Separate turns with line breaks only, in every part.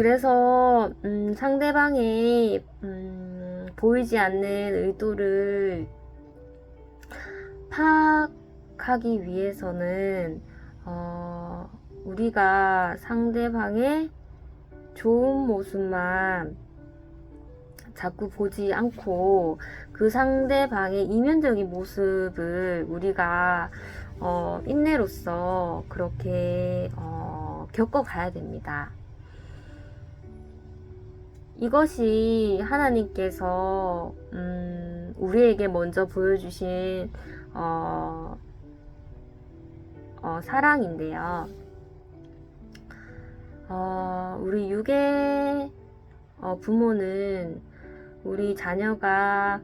그래서 음, 상대방의 음, 보이지 않는 의도를 파악하기 위해서는 어, 우리가 상대방의 좋은 모습만 자꾸 보지 않고 그 상대방의 이면적인 모습을 우리가 어, 인내로서 그렇게 어, 겪어가야 됩니다. 이것이 하나님께서 음, 우리에게 먼저 보여주신 어, 어, 사랑인데요. 어, 우리 육의 어, 부모는 우리 자녀가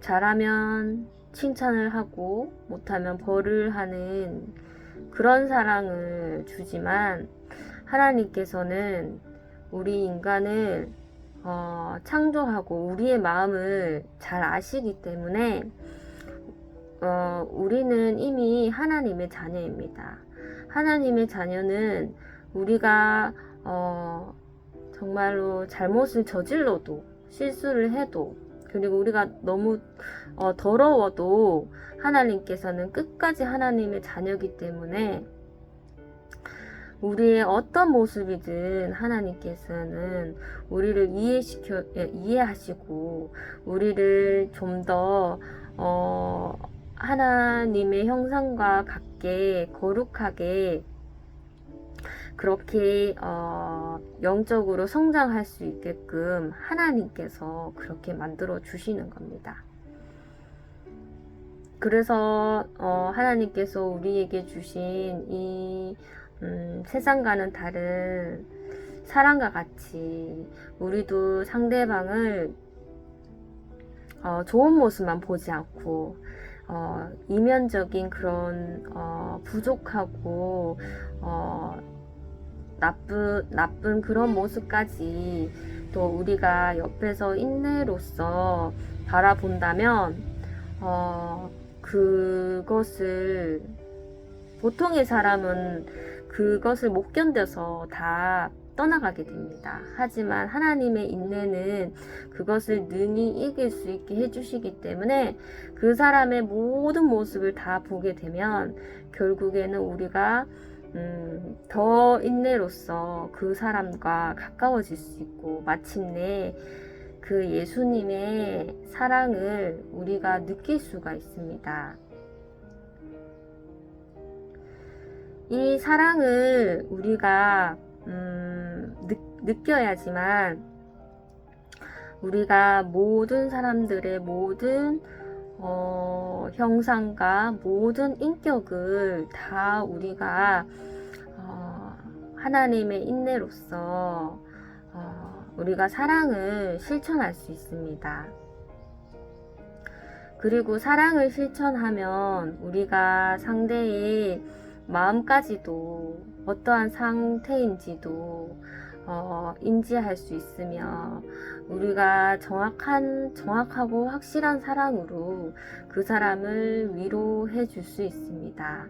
잘하면 칭찬을 하고 못하면 벌을 하는 그런 사랑을 주지만 하나님께서는 우리 인간을 어, 창조하고 우리의 마음을 잘 아시기 때문에 어, 우리는 이미 하나님의 자녀입니다. 하나님의 자녀는 우리가 어, 정말로 잘못을 저질러도 실수를 해도 그리고 우리가 너무 어, 더러워도 하나님께서는 끝까지 하나님의 자녀이기 때문에 우리의 어떤 모습이든 하나님께서는 우리를 이해시켜 예, 이해하시고 우리를 좀더 어, 하나님의 형상과 같게 거룩하게 그렇게 어, 영적으로 성장할 수 있게끔 하나님께서 그렇게 만들어 주시는 겁니다. 그래서 어, 하나님께서 우리에게 주신 이 음, 세상과는 다른 사랑과 같이 우리도 상대방을 어, 좋은 모습만 보지 않고 어, 이면적인 그런 어, 부족하고 어, 나쁜 나쁜 그런 모습까지 또 우리가 옆에서 인내로서 바라본다면 어, 그것을 보통의 사람은 그것을 못 견뎌서 다 떠나가게 됩니다. 하지만 하나님의 인내는 그것을 능히 이길 수 있게 해주시기 때문에 그 사람의 모든 모습을 다 보게 되면 결국에는 우리가 음, 더 인내로서 그 사람과 가까워질 수 있고 마침내 그 예수님의 사랑을 우리가 느낄 수가 있습니다. 이 사랑을 우리가 음, 느, 느껴야지만 우리가 모든 사람들의 모든 어, 형상과 모든 인격을 다 우리가 어, 하나님의 인내로서 어, 우리가 사랑을 실천할 수 있습니다. 그리고 사랑을 실천하면 우리가 상대의 마음까지도 어떠한 상태인지도 어, 인지할 수 있으며 우리가 정확한 정확하고 확실한 사랑으로 그 사람을 위로해 줄 수 있습니다.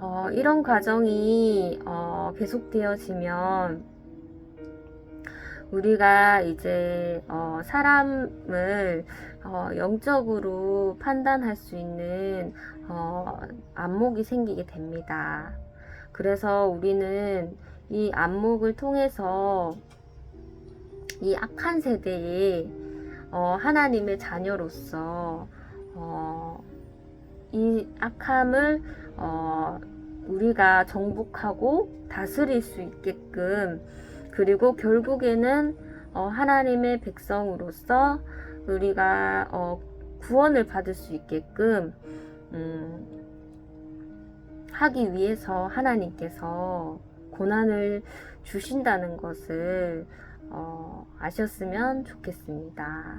어, 이런 과정이 어, 계속되어지면 우리가 이제 어, 사람을 어, 영적으로 판단할 수 있는 어, 안목이 생기게 됩니다. 그래서 우리는 이 안목을 통해서 이 악한 세대에 어, 하나님의 자녀로서 어, 이 악함을 어, 우리가 정복하고 다스릴 수 있게끔 그리고 결국에는 어, 하나님의 백성으로서 우리가 어, 구원을 받을 수 있게끔 음, 하기 위해서 하나님께서 고난을 주신다는 것을 어, 아셨으면 좋겠습니다.